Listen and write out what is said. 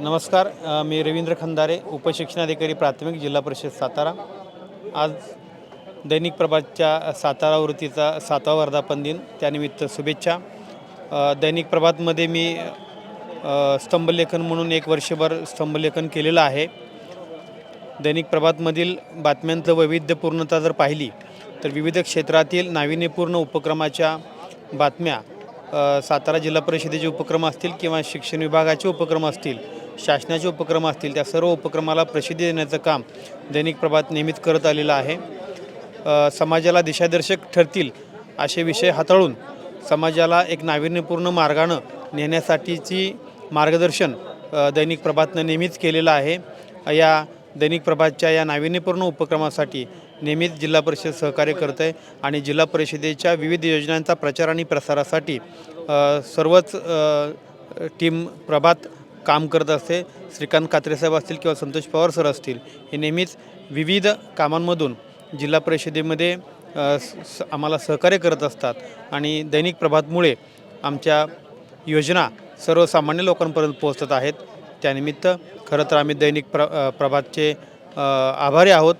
नमस्कार मी रवींद्र खंदारे उपशिक्षणाधिकारी प्राथमिक जिल्हा परिषद सातारा. आज दैनिक प्रभातच्या सातारा वृत्तीचा सातवा वर्धापन दिन त्यानिमित्त शुभेच्छा. दैनिक प्रभातमध्ये मी स्तंभलेखन म्हणून एक वर्षभर स्तंभलेखन केलेलं आहे. दैनिक प्रभातमधील बातम्यांचं वैविध्यपूर्णता जर पाहिली तर विविध क्षेत्रातील नाविन्यपूर्ण उपक्रमाच्या बातम्या सातारा जिल्हा परिषदेचे उपक्रम असतील किंवा शिक्षण विभागाचे उपक्रम असतील शासनाचे उपक्रम असतील त्या सर्व उपक्रमाला प्रसिद्धी देण्याचं काम दैनिक प्रभात नेहमीच करत आलेलं आहे. समाजाला दिशादर्शक ठरतील असे विषय हाताळून समाजाला एक नाविन्यपूर्ण मार्गानं नेण्यासाठीची मार्गदर्शन दैनिक प्रभातनं नेहमीच केलेलं आहे. या दैनिक प्रभातच्या या नाविन्यपूर्ण उपक्रमासाठी नेहमीच जिल्हा परिषद सहकार्य करत आहे आणि जिल्हा परिषदेच्या विविध योजनांचा प्रचार आणि प्रसारासाठी सर्वच टीम प्रभात काम करत असते. श्रीकांत कात्रेसाहेब असतील किंवा संतोष पवार सर असतील हे नेहमीच विविध कामांमधून जिल्हा परिषदेमध्ये स- स- आम्हाला सहकार्य करत असतात. आणि दैनिक प्रभातमुळे आमच्या योजना सर्वसामान्य लोकांपर्यंत पोहोचत आहेत. त्यानिमित्त खरं तर आम्ही दैनिक प्र प्रभातचे आभारी आहोत.